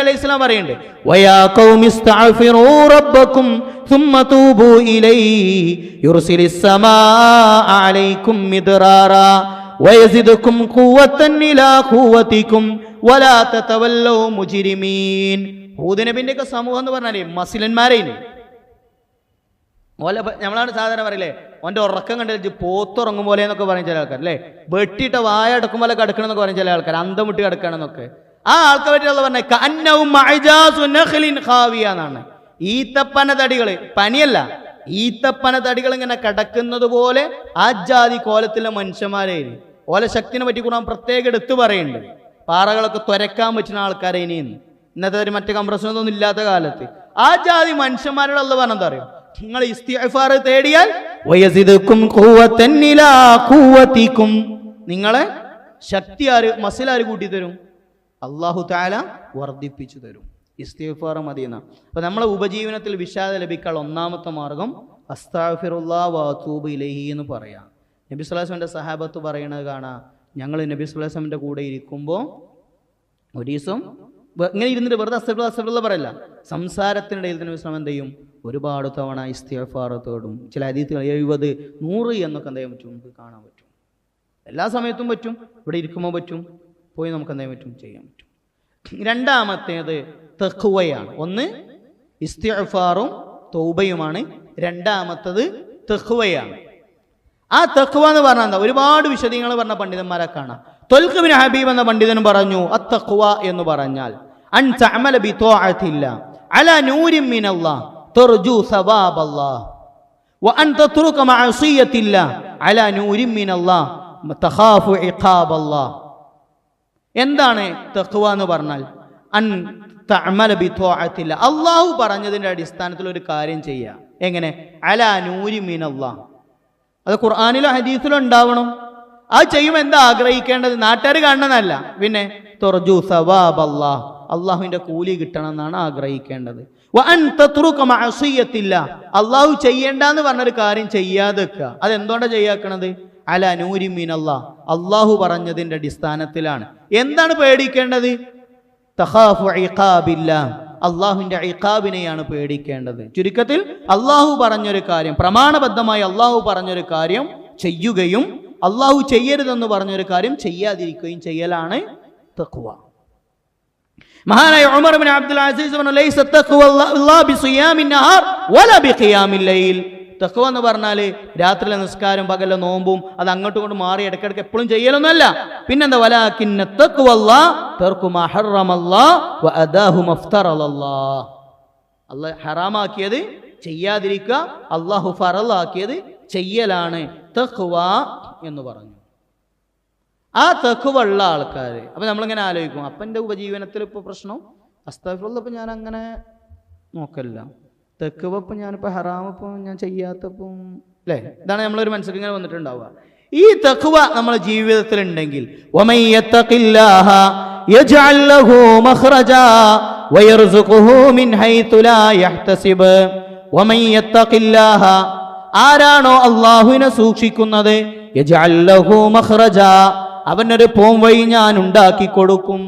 അലൈഹി സ്വലാം പറയുന്നുണ്ട് വയാ ഖൗമി ഇസ്തഗ്ഫിറൂ റബ്ബക്കും ثم توبوا إليه يرسل السماء عليكم مدرارا ويزدكم قوة إلى قوتكم ولا تتولوا مجرمين ഹൂദ് നബിന്റെ ഒക്കെ സമൂഹം എന്ന് പറഞ്ഞാലേ മസിലന്മാരേനെ ഓല നമ്മളാണ് സാധാരണ പറയില്ലേ ഓൻ്റെ ഉറക്കം കണ്ടു പോത്തുറങ്ങും പോലെ എന്നൊക്കെ പറയും ചില ആൾക്കാർ അല്ലേ വെട്ടിയിട്ട വായ അടക്കും പോലെ കിടക്കണം എന്നൊക്കെ പറയും ചില ആൾക്കാർ അന്തം വിട്ട് കിടക്കണം എന്നൊക്കെ ആ ആൾക്കാർ പറ്റിയുള്ള പറഞ്ഞ കന്നവും നഖ്ലിൻ ഖാവിയ എന്നാണ്. ഈത്തപ്പന തടികൾ പനിയല്ല ഈത്തപ്പന തടികൾ ഇങ്ങനെ കിടക്കുന്നത് പോലെ ആ ജാതി കോലത്തിലെ മനുഷ്യന്മാരെ ഓല ശക്തിനെ പറ്റി കൂടാൻ പ്രത്യേകം എടുത്തു പറയുന്നുണ്ട് പാറകളൊക്കെ തുരക്കാൻ പറ്റുന്ന ആൾക്കാരെ ഇനിയെന്ന് ഇന്നത്തെ ഒരു മറ്റേ കംപ്രഷനൊന്നും ഇല്ലാത്ത കാലത്ത്. ആ ജാതി മനുഷ്യന്മാരുടെ ഉള്ള പറഞ്ഞ എന്താ അറിയോ? നിങ്ങൾ ഇസ്തിഫാർ തേടിയാൽ നിങ്ങളെ ശക്തി ആര് മസിൽ കൂട്ടി തരും അള്ളാഹു താല വർദ്ധിപ്പിച്ചു തരും. ഇസ്തിഗ്ഫാർ മദീന. അപ്പൊ നമ്മളെ ഉപജീവനത്തിൽ വിഷാദ ലഭിക്കാനുള്ള ഒന്നാമത്തെ മാർഗം അസ്താഫിറുല്ലാ ഇലഹി എന്ന് പറയാം. നബി സ്വലാസ്മിന്റെ സഹാബത്ത് പറയണത് കാണാം. ഞങ്ങൾ നബി സ്വലാസ്മിന്റെ കൂടെ ഇരിക്കുമ്പോൾ ഒരു ദിവസം ഇങ്ങനെ ഇരുന്നിട്ട് വെറുതെ അസ്തഫിള്ള പറയല്ല. സംസാരത്തിനിടയിൽ തന്നെ വിശ്രമം എന്ത് ചെയ്യും ഒരുപാട് തവണ ഇസ്തിഫാർ തേടും. ചില അതീത്തുകൾ എഴുപത് നൂറ് എന്നൊക്കെ എന്ത് ചെയ്യാൻ പറ്റും? നമുക്ക് കാണാൻ പറ്റും. എല്ലാ സമയത്തും പറ്റും. ഇവിടെ ഇരിക്കുമ്പോൾ പറ്റും. പോയി നമുക്ക് എന്തെങ്കിലും പറ്റും? ചെയ്യാൻ പറ്റും. രണ്ടാമത്തേത് തെഹുവയാണ് ഒന്ന് ഇസ്തിഫാറും തൗബയുമാണ്. രണ്ടാമത്തത് തെഹുവയാണ് ആ തെഹുവ എന്ന് പറഞ്ഞാൽ എന്താ? ഒരുപാട് വിശദീകരണങ്ങൾ പറഞ്ഞ പണ്ഡിതന്മാരെ കാണാം. തൊൽക്കുബിൻ ഹബീബ് എന്ന പണ്ഡിതൻ പറഞ്ഞു അത്തഖ്വ എന്ന് പറഞ്ഞാൽ അൻ തഅമല അല നൂരിൻ മിനല്ലാ തർജു സവാബല്ലാ വ അൻ നൂരിൻ മിനല്ലാ തഖാഫു ഇഖാബല്ലാഹ് എന്താണ് തഖ്വ എന്ന് പറഞ്ഞാൽ? അൻ അല്ലാഹു പറഞ്ഞതിന്റെ അടിസ്ഥാനത്തിൽ ഒരു കാര്യം ചെയ്യുക എങ്ങനെ? നൂരി അത് ഖുർആാനിലോ ഹദീസിലോ ഉണ്ടാവണം. അത് ചെയ്യുമ്പോൾ എന്താ ആഗ്രഹിക്കേണ്ടത്? നാട്ടുകാർ കാണണമെന്നല്ല പിന്നെ തുറജു സവാബ് അള്ളാഹ് അള്ളാഹുവിന്റെ കൂലി കിട്ടണം എന്നാണ് ആഗ്രഹിക്കേണ്ടത് അള്ളാഹു ചെയ്യേണ്ടെന്ന് പറഞ്ഞൊരു കാര്യം ചെയ്യാതെ വെക്കുക അതെന്തുകൊണ്ടാണ് ചെയ്യാക്കണത്? അല നൂരി മീൻ അള്ളാഹ് പറഞ്ഞതിന്റെ അടിസ്ഥാനത്തിലാണ്. എന്താണ് പേടിക്കേണ്ടത്? തഖാഫു ഇഖാബില്ല. അള്ളാഹുവിന്റെ ഇഖാബിനെയാണ് പേടിക്കേണ്ടത്. ചുരുക്കത്തിൽ അള്ളാഹു പറഞ്ഞൊരു കാര്യം പ്രമാണബദ്ധമായി അള്ളാഹു പറഞ്ഞൊരു കാര്യം ചെയ്യുകയും അള്ളാഹു ചെയ്യരുതെന്ന് പറഞ്ഞൊരു കാര്യം ചെയ്യാതിരിക്കുകയും ചെയ്യലാണ് തക്കുവ മഹാനായ ഉമർ അബ്ദുൽ അസീസ് ലൈസ തഖ്വ തഖ്വ എന്ന് പറഞ്ഞാൽ രാത്രിയിലെ നിസ്കാരം പകലെ നോമ്പും അത് അങ്ങോട്ടും ഇങ്ങോട്ടും മാറി ഇടയ്ക്കിടയ്ക്ക് എപ്പോഴും ചെയ്യലൊന്നുമല്ല. പിന്നെന്താ? വലാക്കിന്ന തഖ്വ അല്ലാഹ് തർക്കു മാ ഹറമല്ലാഹ് വ അദാഹു അള്ളാഹ് ഹറാമാക്കിയത് ചെയ്യാതിരിക്കുക അള്ളാഹു ഫറലാക്കിയത് ചെയ്യലാണ്. തഖ്വ എന്ന് പറഞ്ഞു. ആ തെക്കുവുള്ള ആൾക്കാർ അപ്പം നമ്മളിങ്ങനെ ആലോചിക്കും? അപ്പം എന്റെ ഉപജീവനത്തിൽ ഇപ്പോൾ പ്രശ്നം? അസ്താഫുള്ള ഞാൻ അങ്ങനെ നോക്കല്ല തെക്ക് ഇപ്പം ഞാനിപ്പോൾ ഹറാമപ്പം ഞാൻ ചെയ്യാത്തപ്പം അല്ലേ ഇതാണ് നമ്മളൊരു മനസ്സിൽ ഇങ്ങനെ വന്നിട്ടുണ്ടാവുക. ഈ തെക്കുവ നമ്മളെ ജീവിതത്തിൽ ഉണ്ടെങ്കിൽ ആരാണോ അള്ളാഹുവിനെ സൂക്ഷിക്കുന്നത്? അവനൊരു പോം വഴി ഞാൻ ഉണ്ടാക്കി കൊടുക്കും.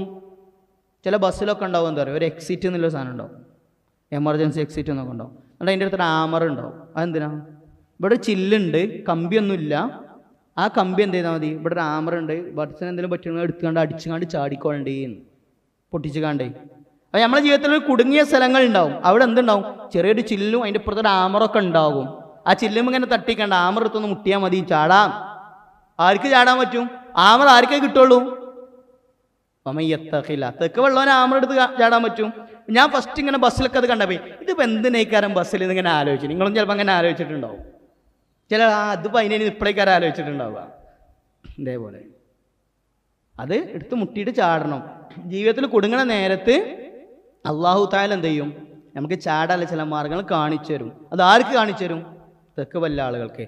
ചില ബസ്സിലൊക്കെ ഉണ്ടാവും എന്താ പറയുക ഒരു എക്സിറ്റ് എന്നുള്ള സാധനം ഉണ്ടാവും. എമർജൻസി എക്സിറ്റ് എന്നൊക്കെ ഉണ്ടാവും. എന്നിട്ട് അതിന്റെ അടുത്തൊരു ആമർ ഉണ്ടാവും. അതെന്തിനാ? ഇവിടെ ചില്ലുണ്ട് കമ്പിയൊന്നുമില്ല. ആ കമ്പി എന്ത് ചെയ്താൽ മതി? ഇവിടെ ഒരു ആമർ ഉണ്ട്. ബഡ്സിന് എന്തെങ്കിലും പറ്റുന്ന എടുത്തുകൊണ്ട് അടിച്ചുകൊണ്ട് ചാടിക്കൊള്ളണ്ടേ പൊട്ടിച്ചു കാണ്ടേ അപ്പോൾ നമ്മുടെ ജീവിതത്തിൽ ഒരു കുടുങ്ങിയ സ്ഥലങ്ങൾ ഉണ്ടാവും. അവിടെ എന്തുണ്ടാവും? ചെറിയൊരു ചില്ലും അതിന്റെ ഇപ്പുറത്തൊരു ആമറൊക്കെ ഉണ്ടാകും. ആ ചില്ലും ഇങ്ങനെ തട്ടിക്കണ്ട. ആമർ എടുത്തൊന്ന് മുട്ടിയാൽ മതി. ചാടാം. ആർക്ക് ചാടാൻ പറ്റും? ആമർ ആർക്കേ കിട്ടുള്ളൂ? അമ്മയ്യത്തക്കില്ല തെക്ക് വെള്ളവനെ ആമർ എടുത്ത് ചാടാൻ പറ്റും. ഞാൻ ഫസ്റ്റ് ഇങ്ങനെ ബസ്സിലൊക്കെ അത് കണ്ടപ്പോ ഇതിപ്പോൾ എന്തിനേക്കാരം ബസ്സിൽ ഇങ്ങനെ ആലോചിച്ചു? നിങ്ങളും ചിലപ്പോൾ അങ്ങനെ ആലോചിച്ചിട്ടുണ്ടാവും. ചില ആ അതിപ്പോൾ അതിനെ ഇപ്പോഴേക്കാരം ആലോചിച്ചിട്ടുണ്ടാവുക. ഇതേപോലെ. അത് എടുത്ത് മുട്ടിയിട്ട് ചാടണം. ജീവിതത്തിൽ കൊടുങ്ങണ നേരത്ത് അള്ളാഹു താല എന്ത് ചെയ്യും? നമുക്ക് ചാടാല ചില മാർഗങ്ങൾ കാണിച്ചു തരും. അത് ആർക്ക് കാണിച്ചു തരും? തെക്ക് വല്ല ആളുകൾക്ക്.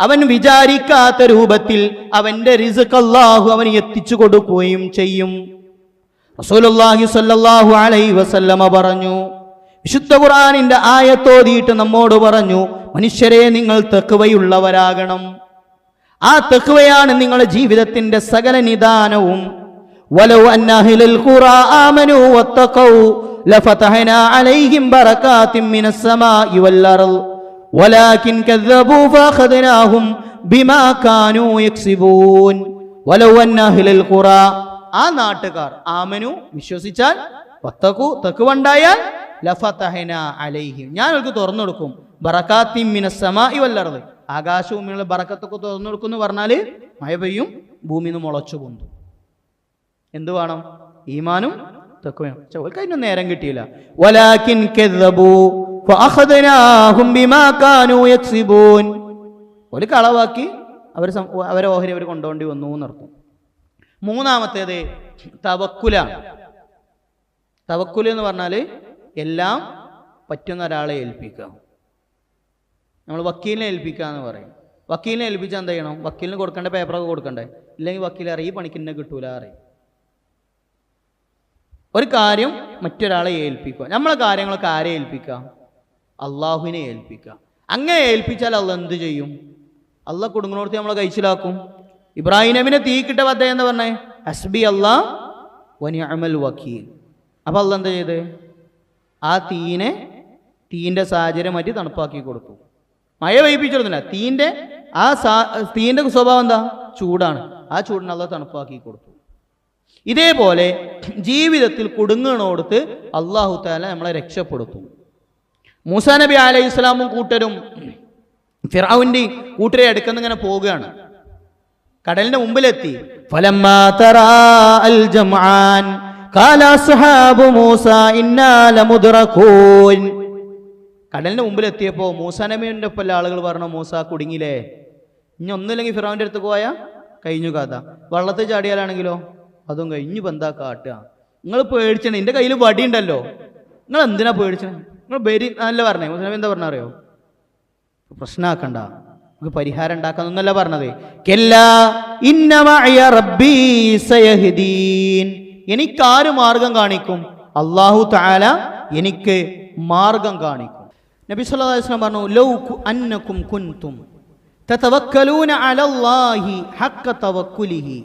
എവ- വയറുസുഖുഹു മിൻ ഹൈഥു ലാ യഹ്തസിബ്. അവൻ വിചാരിക്കാത്ത രൂപത്തിൽ അവന്റെ റിസ്ക് അള്ളാഹു അവന് എത്തിച്ചു കൊടുക്കുകയും ചെയ്യും റസൂലുള്ളാഹി സ്വല്ലല്ലാഹു അലൈഹി വസല്ലമ പറഞ്ഞു വിശുദ്ധ ഖുർആനിന്റെ ആയത്തോതിയിട്ട് നമ്മോട് പറഞ്ഞു മനുഷ്യരെ നിങ്ങൾ തെക്കുവയുള്ളവരാകണം ആ തെക്കുവയാണ് നിങ്ങളുടെ ജീവിതത്തിന്റെ സകല നിദാനവും ولو أن أهل القرى آمنوا واتقوا لفتحنا عليهم بركات من السماء والأرض ولكن كذبوا فأخذناهم بما كانوا يكسبون ولو أن أهل القرى ആ നാട്ടുകാർ ആമനു വിശ്വസിച്ചാൽ വത്തക്കു തെക്കുവണ്ടായാൽ ലഫതഹന അലൈഹിം ഞാൻ അവർക്ക് തുറന്നു കൊടുക്കും ബറക്കാത്തിൻ മിനസ്സമാഇ വല്ലർദ് ആകാശഭൂമിയുള്ള ബറക്കത്തൊക്കെ തുറന്നു കൊടുക്കും എന്ന് പറഞ്ഞാൽ മഴ പെയ്യും ഭൂമിയിൽ നിന്ന് മുളച്ചു പൊന്തും എന്ത് വേണം ഈമാനും തെക്കുവയും പക്ഷെ അവർക്ക് അതിനൊന്നും നേരം കിട്ടിയില്ല. ഒരു കളവാക്കി അവർ അവരെ ഓഹരി അവർ കൊണ്ടുപോണ്ടി വന്നു എന്നർത്ഥം മൂന്നാമത്തേത് തവക്കുലാണ് തവക്കുൽ എന്ന് പറഞ്ഞാൽ എല്ലാം പറ്റുന്ന ഒരാളെ ഏൽപ്പിക്കുക. നമ്മൾ വക്കീലിനെ ഏൽപ്പിക്കുക എന്ന് പറയും. വക്കീലിനെ ഏൽപ്പിച്ചാൽ എന്ത് ചെയ്യണം? വക്കീലിന് കൊടുക്കേണ്ട പേപ്പറൊക്കെ കൊടുക്കണ്ടേ? ഇല്ലെങ്കിൽ വക്കീൽ അറിയും ഈ പണിക്ക് എന്നെ കിട്ടൂല അറിയും ഒരു കാര്യം മറ്റൊരാളെ ഏൽപ്പിക്കുക. നമ്മളെ കാര്യങ്ങളൊക്കെ ആരെ ഏൽപ്പിക്കുക? അള്ളാഹുവിനെ ഏൽപ്പിക്കുക. അങ്ങനെ ഏൽപ്പിച്ചാൽ അള്ള എന്ത് ചെയ്യും? അള്ള കുടുങ്ങിനോടത്ത് നമ്മളെ കഴിച്ചിലാക്കും. ഇബ്രാഹിം നബിനെ തീ കിട്ട വദ്ധ എന്ന് പറഞ്ഞേ? ഹസ്ബി അള്ളാ വനിഅമൽ വക്കീൽ. അപ്പം അള്ള എന്താ ചെയ്ത്? ആ തീനെ തീന്റെ സാഹചര്യം മാറ്റി തണുപ്പാക്കി കൊടുക്കും മഴ പെയ്പ്പിച്ചിരുന്നില്ല തീന്റെ ആ സാ തീന്റെ സ്വഭാവം എന്താ? ചൂടാണ്. ആ ചൂടിനെ അള്ള തണുപ്പാക്കി കൊടുത്തു. ഇതേപോലെ ജീവിതത്തിൽ കുടുങ്ങണോടുത്ത് അള്ളാഹു താല നമ്മളെ രക്ഷപ്പെടുത്തും. മൂസാ നബി അലൈഹി ഇസ്ലാമും കൂട്ടരും ഫിറാവിന്റെ കൂട്ടരെ അടുക്കുന്ന ഇങ്ങനെ പോവുകയാണ്. കടലിന്റെ മുമ്പിലെത്തി. കടലിന്റെ അസ്ഹാബു മൂസ നബിയുടെ ഒപ്പം ആളുകൾ പറഞ്ഞു മൂസ കുടുങ്ങിയില്ലേ? ഇനി ഒന്നുമില്ലെങ്കിൽ ഫിറാവിന്റെ അടുത്ത് പോയാ? കഴിഞ്ഞു കഥ. വള്ളത്തിൽ ചാടിയാലാണെങ്കിലോ? അതും കഴിഞ്ഞു ബന്ധാ കാട്ടുക? നിങ്ങൾ പേടിച്ചണേ എന്റെ കയ്യിൽ വടി ഉണ്ടല്ലോ നിങ്ങൾ എന്തിനാ പേടിച്ചണേ നിങ്ങൾ ബരി നല്ല പറഞ്ഞേ മുസ്ലിം എന്താ പറഞ്ഞ അറിയോ? പ്രശ്നമാക്കണ്ട നമുക്ക് പരിഹാരം ഉണ്ടാക്കാന്നല്ല പറഞ്ഞത്. എനിക്കാര് മാർഗം കാണിക്കും? അള്ളാഹു താല എനിക്ക് മാർഗം കാണിക്കും. നബി വസല്ലം പറഞ്ഞു ലൗ അന്നക്കും അന്നകും കുൻതും തതവക്കലൂന അലല്ലാഹി ഹഖ തവക്കുലിഹി.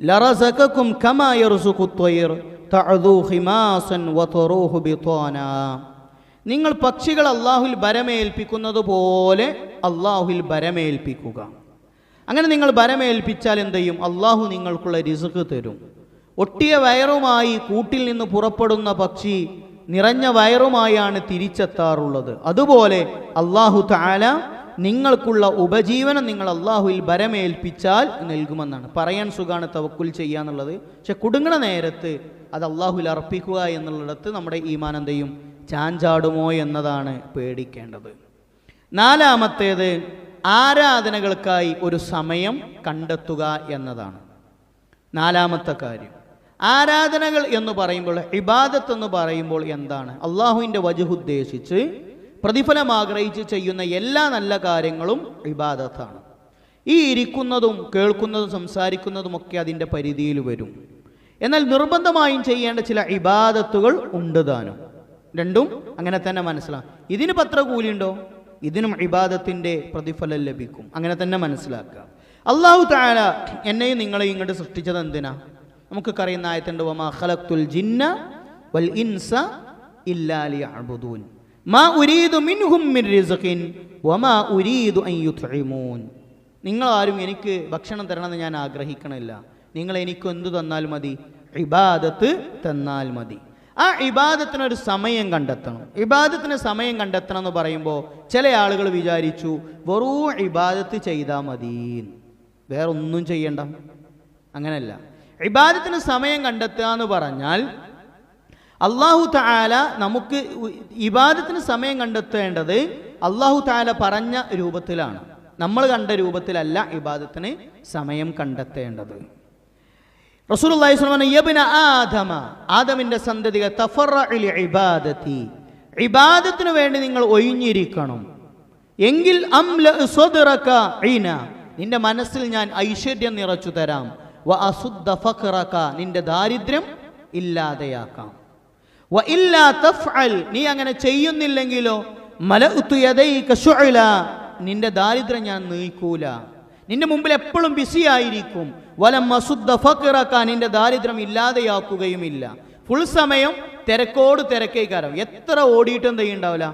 ലറസക്കും നിങ്ങൾ പക്ഷികൾ അള്ളാഹുൽ ഭരമേൽപ്പിക്കുന്നത് പോലെ അള്ളാഹുൽ ഭരമേൽപ്പിക്കുക. അങ്ങനെ നിങ്ങൾ ഭരമേൽപ്പിച്ചാൽ എന്ത് ചെയ്യും? അള്ളാഹു നിങ്ങൾക്കുള്ള റിസുക്ക് തരും. ഒട്ടിയ വയറുമായി കൂട്ടിൽ നിന്ന് പുറപ്പെടുന്ന പക്ഷി നിറഞ്ഞ വയറുമായാണ് തിരിച്ചെത്താറുള്ളത്. അതുപോലെ അള്ളാഹു താല നിങ്ങൾക്കുള്ള ഉപജീവനം നിങ്ങൾ അള്ളാഹുവിൽ ഭരമേൽപ്പിച്ചാൽ നൽകുമെന്നാണ്. പറയാൻ സുഖമാണ് തവക്കുൽ ചെയ്യുക എന്നുള്ളത്. പക്ഷെ കുടുങ്ങണ നേരത്ത് അത് അള്ളാഹുവിൽ അർപ്പിക്കുക എന്നുള്ളിടത്ത് നമ്മുടെ ചെയ്യും? ചാഞ്ചാടുമോ എന്നതാണ് പേടിക്കേണ്ടത്. നാലാമത്തേത് ആരാധനകൾക്കായി ഒരു സമയം കണ്ടെത്തുക എന്നതാണ്. നാലാമത്തെ കാര്യം ആരാധനകൾ എന്ന് പറയുമ്പോൾ ഇബാദത്ത് എന്ന് പറയുമ്പോൾ എന്താണ്? അള്ളാഹുവിന്റെ വജുദ്ദേശിച്ച് പ്രതിഫലം ആഗ്രഹിച്ച് ചെയ്യുന്ന എല്ലാ നല്ല കാര്യങ്ങളും ഇബാദത്താണ്. ഈ ഇരിക്കുന്നതും കേൾക്കുന്നതും സംസാരിക്കുന്നതുമൊക്കെ അതിന്റെ പരിധിയിൽ വരും. എന്നാൽ നിർബന്ധമായും ചെയ്യേണ്ട ചില ഇബാദത്തുകൾ ഉണ്ട് താനും. രണ്ടും അങ്ങനെ തന്നെ മനസ്സിലാക്കാം ഇതിന് പത്ര കൂലിയുണ്ടോ ഇതിനും ഇബാദത്തിന്റെ പ്രതിഫലം ലഭിക്കും. അങ്ങനെ തന്നെ മനസ്സിലാക്കുക. അള്ളാഹു താല എന്നെയും നിങ്ങളെയും ഇങ്ങോട്ട് സൃഷ്ടിച്ചത് എന്തിനാ? നമുക്ക് അറിയുന്ന ആയത്തുണ്ട് വമാ ഖലഖ്തുൽ ജിന്ന വൽ ഇൻസ ഇല്ലാലി ലിയഅ്ബുദൂൻ. മാ ഉരീദു വമാ ഉരീദു അൻ യുത്ഇമൂൻ. നിങ്ങൾ ആരും എനിക്ക് ഭക്ഷണം തരണമെന്ന് ഞാൻ ആഗ്രഹിക്കണില്ല. നിങ്ങൾ എനിക്ക് എന്തു തന്നാൽ മതി? ഇബാദത്ത് തന്നാൽ മതി. ആ ഇബാദത്തിനൊരു സമയം കണ്ടെത്തണം. ഇബാദത്തിന് സമയം കണ്ടെത്തണം എന്ന് പറയുമ്പോൾ ചില ആളുകൾ വിചാരിച്ചു വെറും ഇബാദത്ത് ചെയ്താൽ മതി. വേറൊന്നും ചെയ്യണ്ട. അങ്ങനല്ല. ഇബാദത്തിന് സമയം കണ്ടെത്തുക എന്ന് പറഞ്ഞാൽ അള്ളാഹു താല നമുക്ക് ഇബാദത്തിന് സമയം കണ്ടെത്തേണ്ടത് അള്ളാഹു താല പറഞ്ഞ രൂപത്തിലാണ്. നമ്മൾ കണ്ട രൂപത്തിലല്ല ഇബാദത്തിന് സമയം കണ്ടെത്തേണ്ടത്. ആദമ ആദമിന്റെ തഫറഇൽ ഇബാദത്തി ഇബാദത്തിന് വേണ്ടി നിങ്ങൾ ഒഴിഞ്ഞിരിക്കണം. എങ്കിൽ അംല നിന്റെ മനസ്സിൽ ഞാൻ ഐശ്വര്യം നിറച്ചു തരാം നിന്റെ ദാരിദ്ര്യം ഇല്ലാതെയാക്കാം. നീ അങ്ങനെ ചെയ്യുന്നില്ലെങ്കിലോ ശുഅല നിന്റെ ദാരിദ്ര്യം ഞാൻ നീക്കൂല. നിന്റെ മുമ്പിൽ എപ്പോഴും ബിസി ആയിരിക്കും. വലം മസുദ്ധ നിന്റെ ദാരിദ്ര്യം ഇല്ലാതെയാക്കുകയുമില്ല. ഫുൾ സമയം തിരക്കോട് തിരക്കേക്കാരം എത്ര ഓടിയിട്ടും എന്ത് ചെയ്യുണ്ടാവില്ല?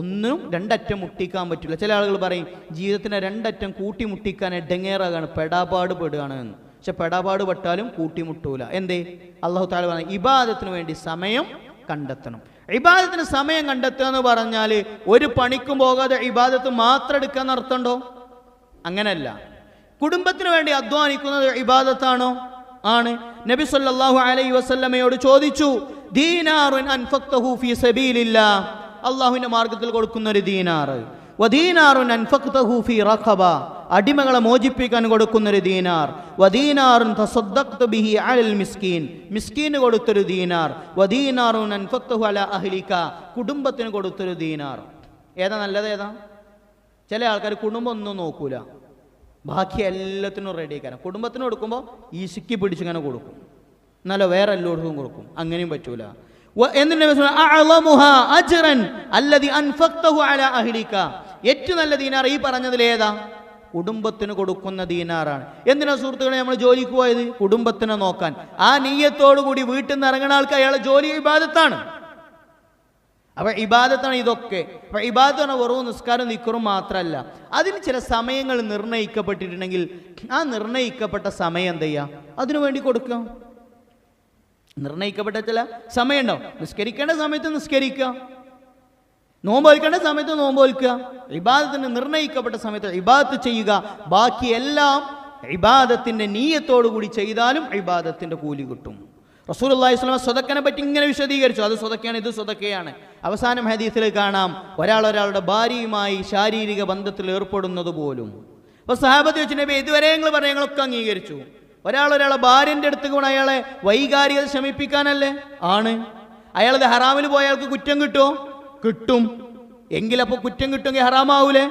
ഒന്നും രണ്ടറ്റം മുട്ടിക്കാൻ പറ്റില്ല ചില ആളുകൾ പറയും ജീവിതത്തിനെ രണ്ടറ്റം കൂട്ടി മുട്ടിക്കാൻ എഡങ്ങേറാകാണ് പെടാപാട് പെടുകയാണ് എന്ന്. പക്ഷെ പെടാപാട് പെട്ടാലും കൂട്ടിമുട്ടൂല. എന്തേ? അള്ളാഹു താല പറഞ്ഞ ഇബാദത്തിന് വേണ്ടി സമയം കണ്ടെത്തണം. ഇബാദത്തിന് സമയം കണ്ടെത്തുക എന്ന് പറഞ്ഞാൽ ഒരു പണിക്കും പോകാതെ ഇബാദത്ത് മാത്രം എടുക്കാൻ നടത്തണ്ടോ അങ്ങനല്ല കുടുംബത്തിന് വേണ്ടി അധ്വാനിക്കുന്നത് ഇബാദത്താണോ? ആണ്. നബി സല്ലാഹു അലൈ വസല്ലമയോട് ചോദിച്ചു ദീനാറുൻ അൻഫക്തഹു ഫീ സബീലില്ല. അള്ളാഹുവിന്റെ മാർഗത്തിൽ കൊടുക്കുന്ന ഒരു ദീനാറ്. വദീനാറുൻ അൻഫഖ്തഹു ഫീ റഖബ. അടിമകളെ മോചിപ്പിക്കാൻ കൊടുക്കുന്ന ഒരു ദീനാർ. വദീനാറുൻ തസദ്ദഖ്തു ബിഹി അലൽ മിസ്കീൻ. മിസ്കീന് കൊടുത്തൊരു ദീനാർ. വദീനാറുൻ അൻഫഖ്തഹു അല അഹ്ലിക. കുടുംബത്തിന് കൊടുത്തൊരു ദീനാർ. ഏതാ നല്ലത് ഏതാ? ചില ആൾക്കാർ കുടുംബം ഒന്നും നോക്കൂല. ബാക്കി എല്ലാത്തിനും റെഡി ആക്കാൻ കുടുംബത്തിന് കൊടുക്കുമ്പോൾ ഈശിക്ക് പിടിച്ചിങ്ങനെ കൊടുക്കും. എന്നാലോ വേറെ എല്ലായിടത്തും കൊടുക്കും. അങ്ങനെയും പറ്റൂല. എന്നിട്ട് ഏറ്റവും നല്ല ദീനാർ ഈ പറഞ്ഞതിൽ ഏതാ? കുടുംബത്തിന് കൊടുക്കുന്ന ദീനാറാണ്. എന്തിനാ സുഹൃത്തുക്കളെ നമ്മൾ ജോലിക്ക് പോയത്? കുടുംബത്തിനെ നോക്കാൻ. ആ നീയത്തോടു കൂടി വീട്ടിൽ നിന്ന് ഇറങ്ങുന്ന ആൾക്ക് അയാളെ ജോലി ഇബാദത്താണ്. അപ്പൊ ഇബാദത്താണ് ഇതൊക്കെ. അപ്പൊ ഇബാദത്ത് പറഞ്ഞാൽ വെറും നിസ്കാരം നിക്കറും മാത്രമല്ല. അതിന് ചില സമയങ്ങൾ നിർണയിക്കപ്പെട്ടിട്ടുണ്ടെങ്കിൽ ആ നിർണയിക്കപ്പെട്ട സമയം എന്ത് ചെയ്യുക അതിനു വേണ്ടി കൊടുക്കുക. നിർണയിക്കപ്പെട്ട ചില സമയമുണ്ടോ നിസ്കരിക്കേണ്ട സമയത്ത് നിസ്കരിക്കുക. നോമ്പ് വലിക്കേണ്ട സമയത്ത് നോമ്പ് വലിക്കുക ഇബാദത്തിന് നിർണയിക്കപ്പെട്ട സമയത്ത് ഇബാദത്ത് ചെയ്യുക ബാക്കിയെല്ലാം ഇബാദത്തിന്റെ നീയത്തോടു കൂടി ചെയ്താലും ഇബാദത്തിന്റെ കൂലി കിട്ടും. റസൂൽ അള്ളാഹി സ്വലമ സ്വതക്കനെ പറ്റി ഇങ്ങനെ വിശദീകരിച്ചു. അത് സ്വതക്കയാണ് ഇത് സ്വതക്കയാണ്. അവസാനം ഹദീസിൽ കാണാം ഒരാൾ ഒരാളുടെ ഭാര്യയുമായി ശാരീരിക ബന്ധത്തിൽ ഏർപ്പെടുന്നത് പോലും. അപ്പൊ സഹാബത്ത് വെച്ച് നബി ഇതുവരെ ഞങ്ങൾ പറഞ്ഞ ഞങ്ങളൊക്കെ അംഗീകരിച്ചു. ഒരാൾ ഒരാളെ ഭാര്യന്റെ അടുത്ത് കൊണ്ട് അയാളെ വൈകാരികത ശമിപ്പിക്കാനല്ലേ? ആണ്. അയാളത് ഹറാമിൽ പോയ അയാൾക്ക് കുറ്റം കിട്ടുമോ കിട്ടും. എങ്കിലപ്പോൾ കുറ്റം കിട്ടുമെങ്കിൽ ഹറാമാവൂലേ?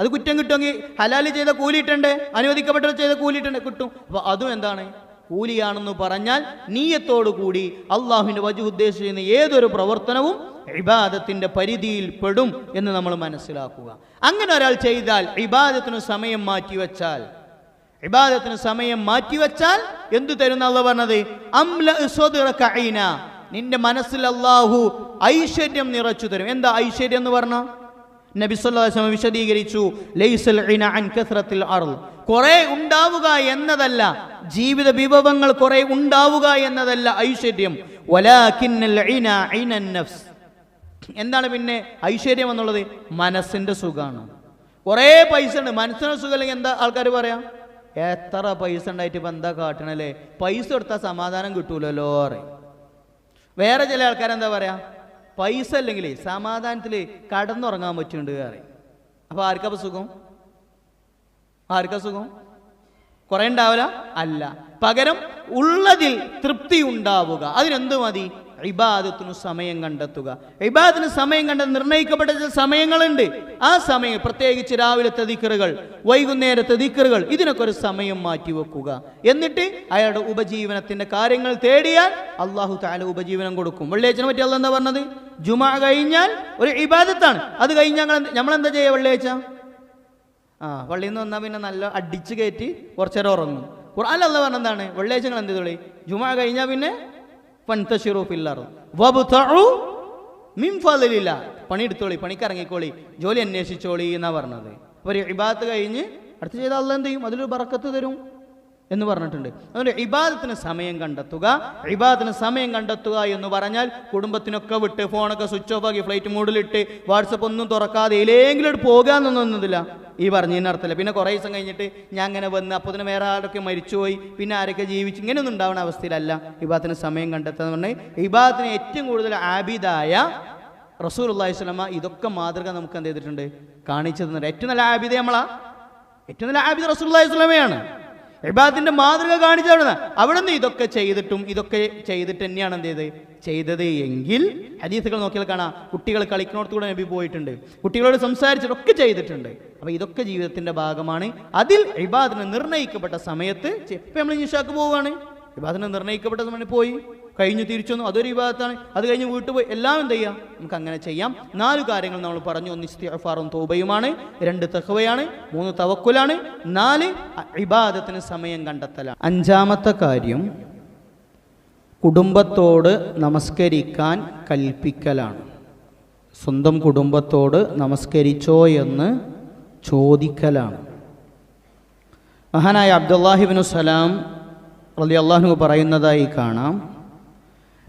അത് കുറ്റം കിട്ടുമെങ്കിൽ ഹലാലി ചെയ്ത കൂലിയിട്ടുണ്ട് അനുവദിക്കപ്പെട്ടത് ചെയ്ത കൂലിയിട്ടുണ്ട് കിട്ടും. അപ്പൊ അതും എന്താണ്? കൂലിയാണെന്ന് പറഞ്ഞാൽ നീയത്തോടു കൂടി അള്ളാഹുവിന്റെ വജു ഉദ്ദേശിക്കുന്ന ഏതൊരു പ്രവർത്തനവും ഇബാദത്തിന്റെ പരിധിയിൽ പെടും എന്ന് നമ്മൾ മനസ്സിലാക്കുക. അങ്ങനെ ഒരാൾ ചെയ്താൽ ഇബാദത്തിന് സമയം മാറ്റിവെച്ചാൽ ഇബാദത്തിന് സമയം മാറ്റിവെച്ചാൽ എന്തു തരുന്ന പറഞ്ഞത്. നിന്റെ മനസ്സിൽ അള്ളാഹു ഐശ്വര്യം നിറച്ചു തരും. എന്താ ഐശ്വര്യം എന്ന് പറഞ്ഞ? നബി വിശദീകരിച്ചു ലൈസൽ കസ്റത്തിൽ അർൾ കുറെ ഉണ്ടാവുക എന്നതല്ല ജീവിത വിഭവങ്ങൾ കുറെ ഉണ്ടാവുക എന്നതല്ല ഐശ്വര്യം. എന്താണ് പിന്നെ ഐശ്വര്യം എന്നുള്ളത്? മനസ്സിന്റെ സുഖമാണ് കുറേ പൈസ ഉണ്ട്. മനസ്സിന് സുഖം അല്ലെങ്കിൽ എന്താ ആൾക്കാർ പറയാം? എത്ര പൈസ ഉണ്ടായിട്ട് ഇപ്പം എന്താ കാട്ടണല്ലേ? പൈസ കൊടുത്താൽ സമാധാനം കിട്ടൂലല്ലോ പറയും. വേറെ ചില ആൾക്കാർ എന്താ പറയാ? പൈസ അല്ലെങ്കിൽ സമാധാനത്തിൽ കടന്നുറങ്ങാൻ പറ്റുന്നുണ്ട് പറയും. അപ്പൊ ആർക്കാ ഇപ്പൊ സുഖം? ആർക്കാ സുഖം? കുറെ ഉണ്ടാവില്ല? അല്ല. പകരം ഉള്ളതിൽ തൃപ്തി ഉണ്ടാവുക. അതിനെന്ത് മതി? ഇബാദത്തിനു സമയം കണ്ടെത്തുക. ഇബാദത്തിന് സമയം കണ്ട നിർണയിക്കപ്പെട്ട ചില സമയങ്ങളുണ്ട്. ആ സമയം പ്രത്യേകിച്ച് രാവിലത്തെ ദിക്കറുകൾ വൈകുന്നേരത്തെ ദിക്കറുകൾ ഇതിനൊക്കെ ഒരു സമയം മാറ്റി വെക്കുക എന്നിട്ട് അയാളുടെ ഉപജീവനത്തിന്റെ കാര്യങ്ങൾ തേടിയാൽ അള്ളാഹു താല ഉപജീവനം കൊടുക്കും. വെള്ളിയാഴ്ചനെ പറ്റി അല്ല എന്താ പറഞ്ഞത്? ജുമ കഴിഞ്ഞാൽ ഒരു ഇബാദത്താണ്. അത് കഴിഞ്ഞാൽ നമ്മൾ എന്താ ചെയ്യുക വെള്ളിയാഴ്ച? ആ പള്ളിയിൽ നിന്ന് വന്നാൽ പിന്നെ നല്ല അടിച്ചു കയറ്റി കുറച്ചേരം ഉറങ്ങും. ഖുർആൻ അല്ല പറഞ്ഞ എന്താണ്? വെള്ളിയാഴ്ച എന്ത് ചെയ്തോളി? ജുമാ കഴിഞ്ഞാൽ പിന്നെ പണിയെടുത്തോളി പണിക്കിറങ്ങിക്കോളി ജോലി അന്വേഷിച്ചോളി എന്നാ പറഞ്ഞത്. ഒരു ഇബാത്ത് കഴിഞ്ഞ് അടുത്ത് ചെയ്താൽ അല്ല എന്ത് ചെയ്യും? അതിലൊരു ബറക്കത്ത് തരും. എന്ന് പറഞ്ഞിട്ടുണ്ട്. അതുകൊണ്ട് ഇബാദത്തിന് സമയം കണ്ടെത്തുക. ഇബാദത്തിന് സമയം കണ്ടെത്തുക എന്ന് പറഞ്ഞാൽ കുടുംബത്തിനൊക്കെ വിട്ട് ഫോണൊക്കെ സ്വിച്ച് ഓഫ് ആക്കി ഫ്ലൈറ്റ് മോഡിലിട്ട് വാട്സപ്പ് ഒന്നും തുറക്കാതെ എയിലെങ്കിലും പോകാന്നൊന്നുമില്ല ഈ പറഞ്ഞതിന് അർത്ഥമില്ല. പിന്നെ കുറേ ദിവസം കഴിഞ്ഞിട്ട് ഞാൻ അങ്ങനെ വന്ന് അപ്പോൾ തന്നെ വേറെ ആരൊക്കെ മരിച്ചുപോയി. പിന്നെ ആരൊക്കെ ജീവിച്ചു? ഇങ്ങനെയൊന്നും ഉണ്ടാവുന്ന അവസ്ഥയിലല്ല ഇബാദത്തിന് സമയം കണ്ടെത്തുക എന്ന് പറഞ്ഞാൽ ഇബാദത്തിന് ഏറ്റവും കൂടുതൽ ആബിദായ റസൂൽ അള്ളാഹി സ്വലമ ഇതൊക്കെ മാതൃക നമുക്ക് എന്ത് ചെയ്തിട്ടുണ്ട്? കാണിച്ചു ഏറ്റവും നല്ല ആബിദ നമ്മളാ? ഏറ്റവും നല്ല ആബിദ റസൂൽ അള്ളാഹി സ്വലമയാണ് ഇബാദത്തിന്റെ മാതൃക കാണിച്ചു അവിടെ നിന്ന് ഇതൊക്കെ ചെയ്തിട്ടും ഇതൊക്കെ ചെയ്തിട്ട് തന്നെയാണ് എന്ത് ചെയ്ത് ചെയ്തത് എങ്കിൽ ഹദീസുകൾ നോക്കിയാൽ കാണാം. കുട്ടികൾ കളിക്കുന്നിടത്തൂടെ നബി പോയിട്ടുണ്ട്. കുട്ടികളോട് സംസാരിച്ചിട്ടൊക്കെ ചെയ്തിട്ടുണ്ട്. അപ്പൊ ഇതൊക്കെ ജീവിതത്തിന്റെ ഭാഗമാണ്. അതിൽ ഇബാദിന് നിർണയിക്കപ്പെട്ട സമയത്ത് ഇപ്പൊ നമ്മൾ നിഷാക്ക് പോവുകയാണ് ഇബാദിന് നിർണയിക്കപ്പെട്ട സമയത്ത് പോയി. കഴിഞ്ഞ് തിരിച്ചു വന്നു അതൊരു വിഭാഗത്താണ് അത് കഴിഞ്ഞ് വീട്ടിൽ പോയി എല്ലാം എന്ത് ചെയ്യാം? നമുക്ക് അങ്ങനെ ചെയ്യാം. നാല് കാര്യങ്ങൾ നമ്മൾ പറഞ്ഞു. ഒന്ന് ഇസ്തിഫാറും തോബയുമാണ് രണ്ട് തഹവയാണ് മൂന്ന് തവക്കുലാണ് നാല് ഇബാദത്തിന് സമയം കണ്ടെത്തലാണ്. അഞ്ചാമത്തെ കാര്യം കുടുംബത്തോട് നമസ്കരിക്കാൻ കൽപ്പിക്കലാണ്. സ്വന്തം കുടുംബത്തോട് നമസ്കരിച്ചോ എന്ന് ചോദിക്കലാണ്. മഹാനായ അബ്ദുല്ലാഹിബിനു സലാം അള്ളി അള്ളാഹു പറയുന്നതായി കാണാം.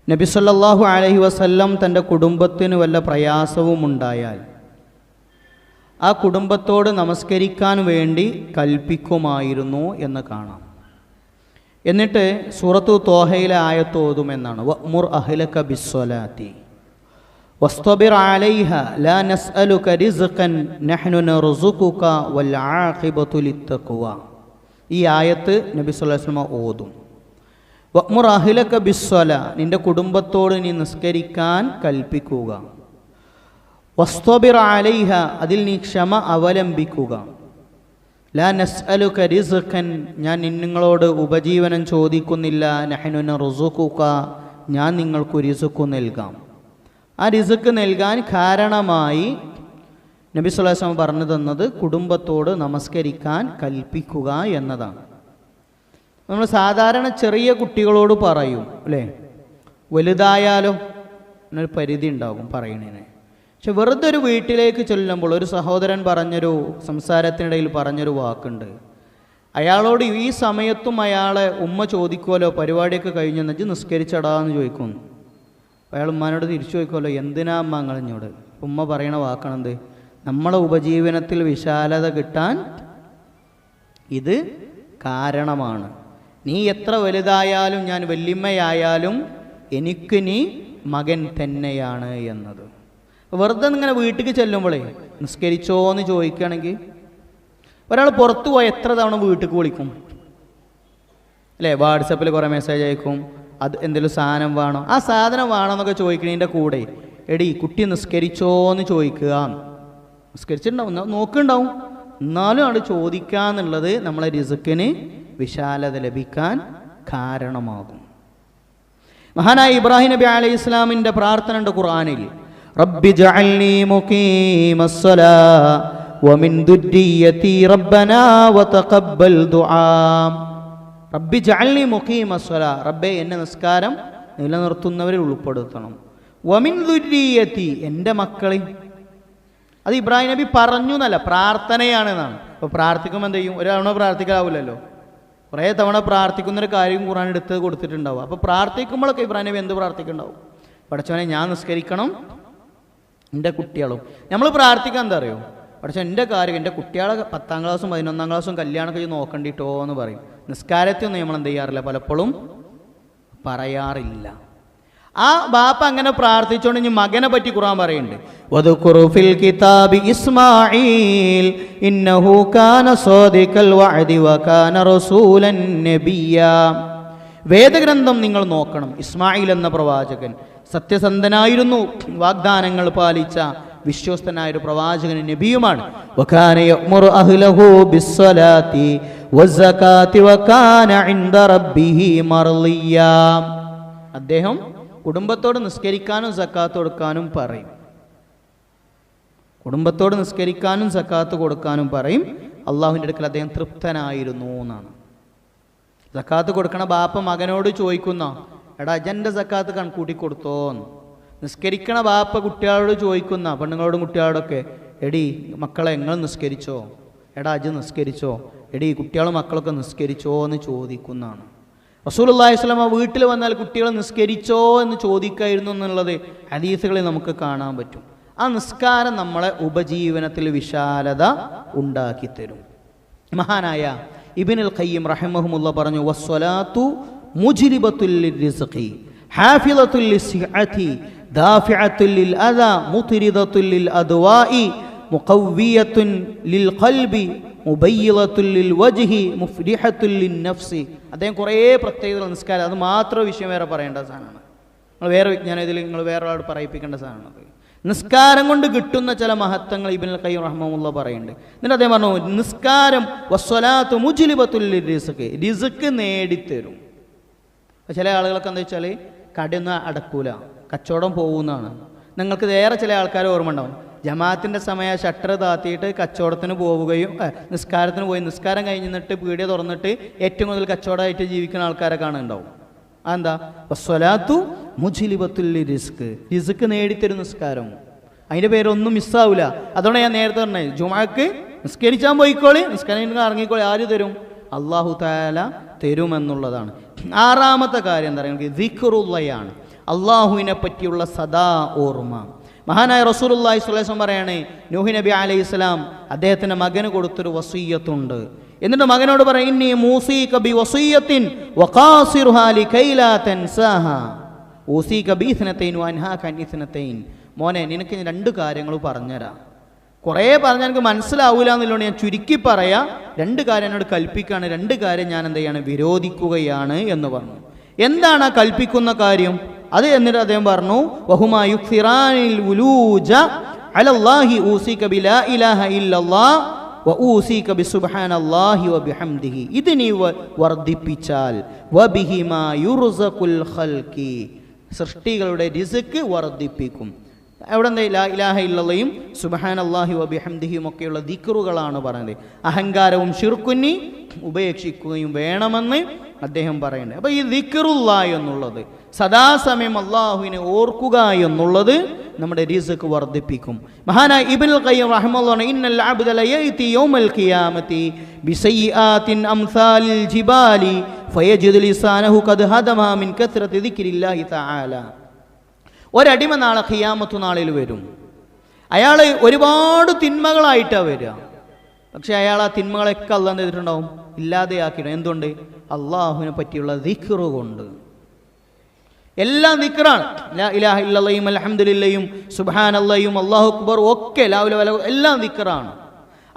നബി സല്ലാഹു അലഹി വസല്ലം തന്റെ കുടുംബത്തിന് വല്ല പ്രയാസവും ഉണ്ടായാൽ ആ കുടുംബത്തോട് നമസ്കരിക്കാൻ വേണ്ടി കൽപ്പിക്കുമായിരുന്നു എന്ന് കാണാം. എന്നിട്ട് സൂറത്തു തോഹയിലെ ആയത്തോതുമെന്നാണ് മുർ അഹ്ലക ബിസ്വലാത്തി വസ്തബിർ അലൈഹ ലാ നസ്അലുക റിസ്ഖൻ നഹ്നു നർസുഖുക വൽ ആഖിബതു ലിത്തഖ്വ. ഈ ആയത്ത് നബി സല്ലല്ലാഹു അലൈഹി വസല്ലം ഓതും. വഅ്മുർ ബിസ്വല. നിന്റെ കുടുംബത്തോട് നീ നിസ്കരിക്കാൻ കൽപ്പിക്കുക. വസ്തോബിർ അലൈഹ അതിൽ നീ ക്ഷമ അവലംബിക്കുക. ലാ നസ്അലുക കരിസുഖൻ ഞാൻ നിങ്ങളോട് ഉപജീവനം ചോദിക്കുന്നില്ല. നഹനുന റുസുക്കുക ഞാൻ നിങ്ങൾക്ക് റിസുക്കു നൽകാം. ആ റിസുക്ക് നൽകാൻ കാരണമായി നബി സുല്ലാസ്ലാം പറഞ്ഞു തന്നത് കുടുംബത്തോട് നമസ്കരിക്കാൻ കൽപ്പിക്കുക എന്നതാണ്. നമ്മൾ സാധാരണ ചെറിയ കുട്ടികളോട് പറയും അല്ലേ? വലുതായാലും എന്നൊരു പരിധി ഉണ്ടാകും പറയണതിന് പക്ഷെ വെറുതെ ഒരു വീട്ടിലേക്ക് ചൊല്ലുമ്പോൾ ഒരു സഹോദരൻ പറഞ്ഞൊരു സംസാരത്തിനിടയിൽ പറഞ്ഞൊരു വാക്കുണ്ട്. അയാളോട് ഈ സമയത്തും അയാളെ ഉമ്മ ചോദിക്കുമല്ലോ പരിപാടിയൊക്കെ കഴിഞ്ഞെന്ന് നിസ്കരിച്ചടാ നിസ്കരിച്ചടാന്ന് ചോദിക്കും. അയാൾ ഉമ്മാനോട് തിരിച്ചു ചോദിക്കുമല്ലോ എന്തിനാ അമ്മ അങ്ങളിഞ്ഞോട് ഉമ്മ പറയണ വാക്കണെന്ത്? നമ്മളെ ഉപജീവനത്തിൽ വിശാലത കിട്ടാൻ ഇത് കാരണമാണ്. നീ എത്ര വലുതായാലും ഞാൻ വല്യമ്മയായാലും എനിക്ക് നീ മകൻ തന്നെയാണ് എന്നത്. വെറുതെ ഇങ്ങനെ വീട്ടിലേക്ക് ചെല്ലുമ്പോഴേ നിസ്കരിച്ചോ എന്ന് ചോദിക്കുകയാണെങ്കിൽ ഒരാൾ പുറത്തു പോയി എത്ര തവണ വീട്ടിലേക്ക് വിളിക്കും? അല്ലേ? വാട്സപ്പിൽ കുറേ മെസ്സേജ് അയക്കും. അത് എന്തെങ്കിലും സാധനം വേണോ? ആ സാധനം വേണമെന്നൊക്കെ ചോദിക്കണതിന്റെ കൂടെ. എടി കുട്ടി നിസ്കരിച്ചോ എന്ന് ചോദിക്കുക. നിസ്കരിച്ചിട്ടുണ്ടാവും. നോക്കുന്നുണ്ടാവും. എന്നാലും അവിടെ ചോദിക്കുക എന്നുള്ളത് നമ്മളെ റിസുക്കിന് വിശാലത ലഭിക്കാൻ കാരണമാകും. മഹാനായ ഇബ്രാഹിം നബി അലൈഹി ഇസ്ലാമിന്റെ പ്രാർത്ഥന ഉണ്ട് ഖുർആനിൽ റബ്ബി വമിൻ ദുർരിയതി റബ്ബനാ വതഖബ്ബൽ ദുആ. റബ്ബി ജഅൽനി മുഖീമസ്സലാ റബ്ബേ എന്നെ നിസ്കാരം നിലനിർത്തുന്നവരിൽ ഉൾപ്പെടുത്തണം. വമിൻ ദുർരിയതി എന്റെ മക്കളെ. അത് ഇബ്രാഹിം നബി പറഞ്ഞു എന്നല്ല പ്രാർത്ഥനയാണ് എന്നാണ് അപ്പോൾ പ്രാർത്ഥിക്കുമ്പോൾ എന്ത് ചെയ്യും? ഒരാളോ പ്രാർത്ഥിക്കാവില്ലല്ലോ കുറേ തവണ പ്രാർത്ഥിക്കുന്നൊരു കാര്യം ഖുറാൻ എടുത്ത് കൊടുത്തിട്ടുണ്ടാവും. അപ്പോൾ പ്രാർത്ഥിക്കുമ്പോഴൊക്കെ ഇബ്രാഹിം നബി എന്ത് പ്രാർത്ഥിക്കുന്നുണ്ടാവും? പഠിച്ചവനെ ഞാൻ നിസ്കരിക്കണം. എന്റെ കുട്ടികളും. നമ്മൾ പ്രാർത്ഥിക്കാൻ എന്താ അറിയോ? പഠിച്ച എന്റെ കാര്യം എന്റെ കുട്ടികളെ പത്താം ക്ലാസ്സും പതിനൊന്നാം ക്ലാസ്സും കല്യാണമൊക്കെ ചെയ്ത് നോക്കണ്ടിട്ടോ എന്ന് പറയും. നിസ്കാരത്തൊന്നും നമ്മൾ എന്ത് ചെയ്യാറില്ല? പലപ്പോഴും പറയാറില്ല. ആ ബാപ്പ അങ്ങനെ പ്രാർത്ഥിച്ചുകൊണ്ട് ഇനി മകനെ പറ്റി ഖുറാൻ പറയുന്നുണ്ട്. കിതാബി ഇസ്മായിൽ ഇന്നഹു കാന വഅദി വകാന റസൂലൻ നബിയ വേദഗ്രന്ഥം നിങ്ങൾ നോക്കണം. ഇസ്മായിൽ എന്ന പ്രവാചകൻ സത്യസന്ധനായിരുന്നു. വാഗ്ദാനങ്ങൾ പാലിച്ച വിശ്വസ്തനായ ഒരു പ്രവാചകൻ നബിയുമാണ്. അദ്ദേഹം കുടുംബത്തോട് നിസ്കരിക്കാനും സക്കാത്ത് കൊടുക്കാനും പറയും. കുടുംബത്തോട് നിസ്കരിക്കാനും സക്കാത്ത് കൊടുക്കാനും പറയും. അള്ളാഹുവിന്റെ അടുക്കൽ അദ്ദേഹം തൃപ്തനായിരുന്നു എന്നാണ്. സക്കാത്ത് കൊടുക്കണ ബാപ്പ മകനോട് ചോദിക്കുന്ന എടാ അജന്റെ സക്കാത്ത് കൺകൂട്ടി കൊടുത്തോ നിസ്കരിക്കണ ബാപ്പ കുട്ടികളോട് ചോദിക്കുന്ന പെണ്ണുങ്ങളോടും കുട്ടികളോടൊക്കെ എടി മക്കളെ എങ്ങൾ നിസ്കരിച്ചോ? എടാ അജ് നിസ്കരിച്ചോ? എടി കുട്ടികളും മക്കളൊക്കെ നിസ്കരിച്ചോ? എന്ന് ചോദിക്കുന്നതാണ്. റസൂലുള്ളാഹി സ്വലമ വീട്ടിൽ വന്നാൽ കുട്ടികൾ നിസ്കരിച്ചോ എന്ന് ചോദിക്കായിരുന്നു എന്നുള്ളത് ഹദീസുകളിൽ നമുക്ക് കാണാൻ പറ്റും. ആ നിസ്കാരം നമ്മളെ ഉപജീവനത്തിൽ വിശാലത ഉണ്ടാക്കി തരും. മഹാനായ ഇബിനുൽ ഖയ്യം റഹിമഹുമുള്ള പറഞ്ഞു വസ്വലാത്തു മുജിരിബത്തുൽ റിസ്ഖി ഹാഫിളത്തുൽ ലിസ്ഇഅതി ദാഫിഅത്തുൽ അദാ മുത്രിദത്തുൽ അദ്വാഇ മുഖവ്വിയത്തുൻ ലിൽ ഖൽബി നഫ്സി അദ്ദേഹം കുറേ പ്രത്യേകതകൾ നിസ്കാരം അത് മാത്രം വിഷയം വേറെ പറയേണ്ട സാധനമാണ്. നിങ്ങൾ വേറെ വിജ്ഞാനം ഇതിൽ നിങ്ങൾ വേറെ ഒരാളോട് പറയിപ്പിക്കേണ്ട സാധനമാണ് നിസ്കാരം കൊണ്ട് കിട്ടുന്ന ചില മഹത്വങ്ങൾ ഇബിൻ കൈ റഹ്മുള്ള പറയുന്നുണ്ട്. എന്നിട്ട് അദ്ദേഹം പറഞ്ഞു നിസ്കാരം വസ്വലാത്ത് മുജിലിബത്തുൽ റിസുക്ക് റിസുക്ക് നേടിത്തരും. ചില ആളുകളൊക്കെ എന്താ വെച്ചാൽ കടയൊന്നും അടക്കൂല കച്ചവടം പോകുന്നതാണ്. നിങ്ങൾക്ക് വേറെ ചില ആൾക്കാർ ഓർമ്മ ഉണ്ടാവും ജമാഅത്തിന്റെ സമയ ഷട്ടർ താത്തിയിട്ട് കച്ചവടത്തിന് പോവുകയും നിസ്കാരത്തിന് പോയി. നിസ്കാരം കഴിഞ്ഞിട്ട് പീടിയ തുറന്നിട്ട് ഏറ്റവും കൂടുതൽ കച്ചവടമായിട്ട് ജീവിക്കുന്ന ആൾക്കാരെ കാണുന്നുണ്ടാവും. അതെന്താ? സ്വലാത്തു മുജിലിബത്തുല്ലി റിസ്ക്. റിസ്ക് നേടിത്തരും നിസ്കാരം. അതിന്റെ പേരൊന്നും മിസ്സാവില്ല അതുകൊണ്ട് ഞാൻ നേരത്തെ പറഞ്ഞത് ജുമാക്ക് നിസ്കരിച്ചാൽ പോയിക്കോളി നിസ്കരിക്കുന്ന കഴിഞ്ഞ് ഇറങ്ങിക്കോളി ആര് തരും? അള്ളാഹു താല തരുമെന്നുള്ളതാണ്. ആറാമത്തെ കാര്യം എന്താ പറയുക? ദിഖറുള്ളയാണ് അള്ളാഹുവിനെ പറ്റിയുള്ള സദാ ഓർമ്മ. മഹാനായ സ്വല്ലല്ലാഹു അലൈഹി പറയാണ് നൂഹി നബി അലൈഹി ഇസ്ലാം അദ്ദേഹത്തിന്റെ മകന് കൊടുത്തൊരു വസീയത്തുണ്ട്. എന്നിട്ട് മകനോട് പറയും മോനെ നിനക്ക് രണ്ട് കാര്യങ്ങൾ പറഞ്ഞുതരാം. കുറേ പറഞ്ഞാൽ എനിക്ക് മനസ്സിലാവില്ല എന്നുള്ളതുകൊണ്ട് ഞാൻ ചുരുക്കി പറയാ. രണ്ട് കാര്യം എന്നോട് കൽപ്പിക്കുകയാണ്. രണ്ട് കാര്യം ഞാൻ എന്ത് ചെയ്യാണ്? വിരോധിക്കുകയാണ് എന്ന് പറഞ്ഞു. എന്താണ് ആ കൽപ്പിക്കുന്ന കാര്യം? അത് എന്നിട്ട് അദ്ദേഹം പറഞ്ഞു വഹുമായുക്സിറാനിൽ ഉലൂജ അലല്ലാഹി ഇല്ലല്ലാഹ് ബിസുബ്ഹാനല്ലാഹി വബിഹംദിഹി വബിഹിമാ യുർസഖുൽ സൃഷ്ടികളുടെ റിസ്ക് വർദ്ധിപ്പിക്കും. എവിടെ എന്താ ലാ അള്ളാഹി വബിഹംദിഹിയും ഒക്കെയുള്ള ദിക്റുകളാണ് പറയുന്നത് അഹങ്കാരവും ഷിർക്കുന്നി ഉപേക്ഷിക്കുകയും വേണമെന്ന് അദ്ദേഹം പറയുന്നത്. അപ്പോൾ ഈ ദിക്കറുള്ള എന്നുള്ളത് സദാസമയം അള്ളാഹുവിനെ ഓർക്കുക എന്നുള്ളത് നമ്മുടെ റിസ്ക് വർദ്ധിപ്പിക്കും. മഹാനായ ഇബ്നുൽ ഖയ്യിം റഹ്മത്തുള്ളാഹി ഇന്നൽ അബ്ദ യൗമൽ ജിബാലി ലിസാനഹു മിൻ തആല. ഒരടിമ നാളെ ഖിയാമത്തു നാളിൽ വരും. അയാൾ ഒരുപാട് തിന്മകളായിട്ടാണ് വരിക. പക്ഷെ അയാൾ ആ തിന്മകളൊക്കെ അല്ല എന്ത് ചെയ്തിട്ടുണ്ടാവും? ഇല്ലാതെയാക്കിയിടും. എന്തുകൊണ്ട് അള്ളാഹുവിനെ പറ്റിയുള്ള ദിക്റ് കൊണ്ട്. എല്ലാം ദിക്റാണ്. ലാ ഇലാഹ സുബാൻ അൽഹംദുലില്ലയും അള്ളാഹു അക്ബർ ഒക്കെ ലാവുല വല എല്ലാം ദിക്റാണ്.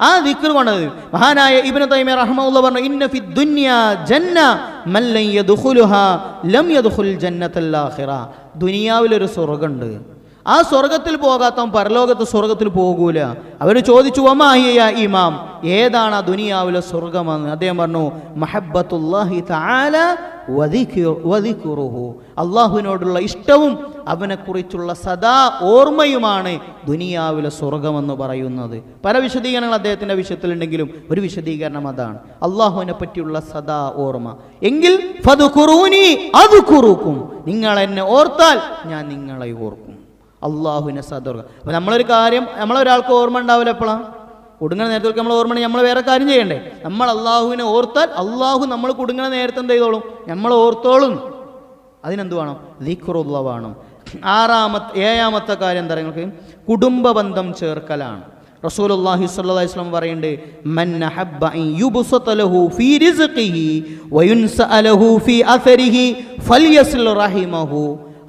ആ ദിക്ർ കൊണ്ടത് മഹാനായ ഇബ്നു തൈമ റഹ്മത്തുള്ളാഹി പറഞ്ഞു ഇന്ന ഫി ദുനിയ ജന്ന മൻ ലൻ യദ്ഖുലുഹാ ലം യദ്ഖുൽ ജന്നത്തൽ ആഖിറ. ദുനിയാവിലൊരു സ്വർഗമുണ്ട് ആ സ്വർഗത്തിൽ പോകാത്തവൻ പരലോകത്ത് സ്വർഗത്തിൽ പോകൂല. അവർ ചോദിച്ചു ഒമാഹിയ ഇമാം? ഏതാണ് ആ ദുനിയാവിലെ സ്വർഗമെന്ന്? അദ്ദേഹം പറഞ്ഞു അള്ളാഹുവിനോടുള്ള ഇഷ്ടവും അവനെക്കുറിച്ചുള്ള സദാ ഓർമ്മയുമാണ് ദുനിയാവിലെ സ്വർഗമെന്ന് പറയുന്നത്. പല വിശദീകരണങ്ങൾ അദ്ദേഹത്തിന്റെ വിഷയത്തിലുണ്ടെങ്കിലും ഒരു വിശദീകരണം അതാണ്. അള്ളാഹുവിനെ പറ്റിയുള്ള സദാ ഓർമ്മ. എങ്കിൽ അത് കുറുക്കും നിങ്ങൾ എന്നെ ഓർത്താൽ ഞാൻ നിങ്ങളെ ഓർക്കും. അള്ളാഹുവിനെ സദോർഗ അപ്പം നമ്മളൊരു കാര്യം നമ്മളൊരാൾക്ക് ഓർമ്മ ഉണ്ടാവില്ല എപ്പോഴാണ് കുടുങ്ങണ നേരത്തെ നമ്മൾ ഓർമ്മ നമ്മൾ വേറെ കാര്യം ചെയ്യണ്ടേ? നമ്മൾ അള്ളാഹുവിനെ ഓർത്താൽ അള്ളാഹു നമ്മൾ കുടുങ്ങണ നേരത്തെ എന്ത് ചെയ്തോളും? നമ്മൾ ഓർത്തോളും. അതിനെന്ത് വേണം? ദിക്റുള്ള വേണം. ആറാമത്തെ ഏഴാമത്തെ കാര്യം എന്താ നിങ്ങൾക്ക്? കുടുംബ ബന്ധം ചേർക്കലാണ്. റസൂലുള്ളാഹി സ്വല്ലല്ലാഹി അലൈഹി വസല്ലം പറയുന്നുണ്ട്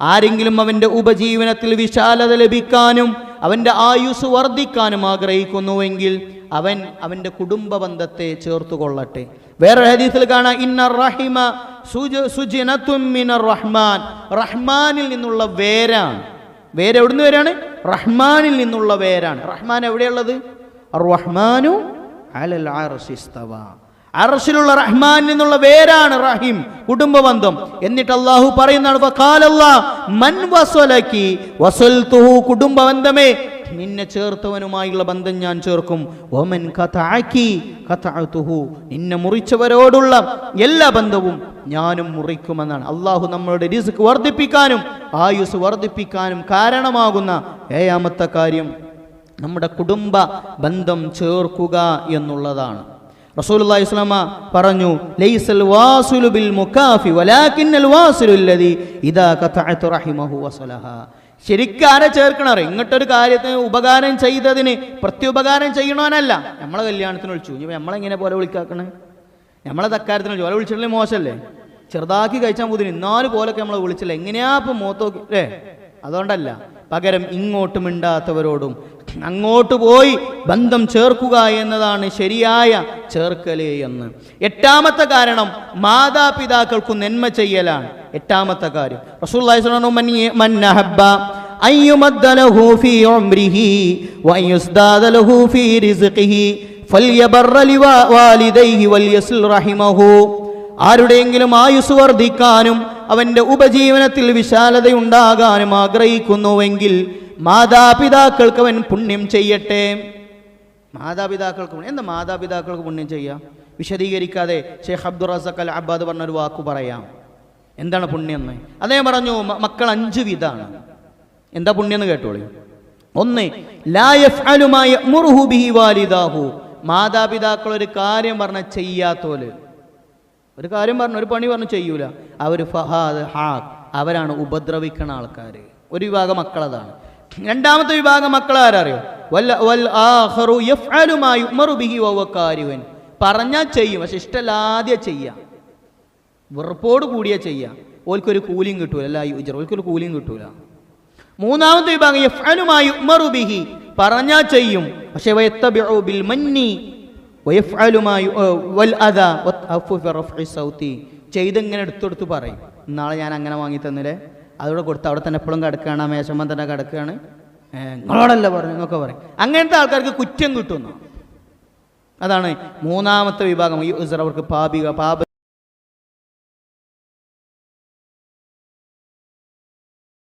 ആരെങ്കിലും അവന്റെ ഉപജീവനത്തിൽ വിശാലത ലഭിക്കാനും അവന്റെ ആയുസ് വർദ്ധിക്കാനും ആഗ്രഹിക്കുന്നുവെങ്കിൽ അവൻ അവന്റെ കുടുംബ ബന്ധത്തെ ചേർത്ത് കൊള്ളട്ടെ. വേറെ ഹദീസിൽ കാണാം ഇന്ന റഹിമ റഹ്മാൻ. റഹ്മാനിൽ നിന്നുള്ള വേരാണ്. വേര് എവിടുന്ന് വരാണ്? റഹ്മാനിൽ നിന്നുള്ള വേരാണ്. റഹ്മാൻ എവിടെയുള്ളത്? റഹ്മാനു അലൽ ഇസ്തവ. റഹ്മാൻ എന്നുള്ള വേരാണ് റഹീം കുടുംബ ബന്ധം എന്നിട്ട് അള്ളാഹു പറയുന്നതാണ് "ഫഖാലല്ലാ മൻ വസലക്കി വസൽതുഹു കുടുംബ നിന്നെ ചേർത്തവനുമായുള്ള ബന്ധം ഞാൻ ചേർക്കും. ഓമൻ നിന്നെ മുറിച്ചവരോടുള്ള എല്ലാ ബന്ധവും ഞാനും മുറിക്കുമെന്നാണ്. അള്ളാഹു നമ്മളുടെ റിസ്ക് വർദ്ധിപ്പിക്കാനും ആയുസ് വർദ്ധിപ്പിക്കാനും കാരണമാകുന്ന ഏഴാമത്തെ കാര്യം നമ്മുടെ കുടുംബ ബന്ധം ചേർക്കുക എന്നുള്ളതാണ്. റസൂലുള്ളാഹി ഇസ്ലാമ പറഞ്ഞു ലൈസൽ വാസുലു ബിൽ മുക്കാഫി വലാകിന്നൽ വാസുലു അല്ലദി ഇദാ ഖതഅത റഹിമഹു വസലഹ. ശരിക്കും ആരെ ചേർക്കണറ ഇങ്ങോട്ടൊരു കാര്യത്തിന് ഉപകാരം ചെയ്തതിന് പ്രത്യുപകാരം ചെയ്യണവനല്ല. നമ്മളെ കല്യാണത്തിന് വിളിച്ചു. ഇനി നമ്മളെങ്ങനെ പോലെ വിളിക്കാക്കണേ? നമ്മളെ തക്കാരത്തിന് വിളിച്ചു. ഓലെ വിളിച്ചിട്ടില്ലേ മോശമല്ലേ? ചെറുതാക്കി കഴിച്ചാൽ മുതിന് ഇന്നാൽ പോലൊക്കെ നമ്മളെ വിളിച്ചില്ല. എങ്ങനെയാ ഇപ്പം മൂത്തോക്കി അല്ലേ അതുകൊണ്ടല്ല. പകരം ഇങ്ങോട്ട് മിണ്ടാത്തവരോടും അങ്ങോട്ട് പോയി ബന്ധം ചേർക്കുക എന്നതാണ് ശരിയായ ചേർക്കൽ എന്ന്. എട്ടാമത്തെ കാരണം മാതാപിതാക്കൾക്ക് നന്മ ചെയ്യലാണ്. എട്ടാമത്തെ കാര്യം. റസൂലുള്ളാഹി സ്വല്ലല്ലാഹു അലൈഹി വസല്ലം പറഞ്ഞു, "മൻ അഹബ്ബ അൻ യുമദ്ദ ലഹു ഫീ ഉംരിഹി വഅൻ യുസ്ദാദ ഫീ റിസ്ഖിഹി ഫൽയബറ ലിവാലിദൈഹി വൽയസ്ൽ റഹിമഹു. ആരുടെയെങ്കിലും ആയുസ് വർദ്ധിക്കാനും അവന്റെ ഉപജീവനത്തിൽ വിശാലതയുണ്ടാകാനും ആഗ്രഹിക്കുന്നുവെങ്കിൽ മാതാപിതാക്കൾക്ക് അവൻ പുണ്യം ചെയ്യട്ടെ. മാതാപിതാക്കൾക്ക് എന്താ മാതാപിതാക്കൾക്ക് പുണ്യം ചെയ്യാം? വിശദീകരിക്കാതെ ഷെയ്ഖ് അബ്ദുൾ റസഖ് അൽ അബ്ബാദ് പറഞ്ഞൊരു വാക്കു പറയാം. എന്താണ് പുണ്യം എന്ന് അദ്ദേഹം പറഞ്ഞു മക്കൾ അഞ്ച് വിധാണ്. എന്താ പുണ്യം എന്ന് കേട്ടോളൂ. ഒന്ന് വാലിദാഹു. മാതാപിതാക്കൾ ഒരു കാര്യം പറഞ്ഞ ചെയ്യാത്തോൽ. ഒരു കാര്യം പറഞ്ഞു ഒരു പണി പറഞ്ഞു ചെയ്യൂല. അവർ ഫഹാദ് ഹാ അവരാണ് ഉപദ്രവിക്കണ ആൾക്കാർ ഒരു വിഭാഗം മക്കളതാണ്. രണ്ടാമത്തെ വിഭാഗം മക്കൾ ആരറിയോ? വല്ല വൽ ആഖറു യഫ്അലു മാ യുഅ്മറു ബിഹി വഹുവ കാരിഹുൻ. പറഞ്ഞാൽ ചെയ്യും പക്ഷെ ഇഷ്ടമല്ലാതെ ചെയ്യാം. വെറുപ്പോട് കൂടിയാ ചെയ്യാം. ഓൽക്കൊരു കൂലിയും കിട്ടൂല അല്ല യുജർ ഓൽക്കൊരു കൂലിയും കിട്ടൂല. മൂന്നാമത്തെ വിഭാഗം യഫ്അലു മാ യുഅ്മറു ബിഹി. പറഞ്ഞാൽ ചെയ്യും പക്ഷെ വയത്തബിഉ ബിൽ മന്നി. വൽ സൗതി ചെയ്തിങ്ങനെ എടുത്തെടുത്ത് പറയും. നാളെ ഞാൻ അങ്ങനെ വാങ്ങി തന്നില്ലേ? അതോടെ കൊടുത്ത് അവിടെ തന്നെ എപ്പോഴും കിടക്കുകയാണ് ആ മേശമ്മ തന്നെ കിടക്കുകയാണ്. നിങ്ങളോടല്ല പറഞ്ഞു എന്നൊക്കെ പറയും. അങ്ങനത്തെ ആൾക്കാർക്ക് കുറ്റം കിട്ടുന്നു. അതാണ് മൂന്നാമത്തെ വിഭാഗം. ഈ അവർക്ക് പാപിക പാപ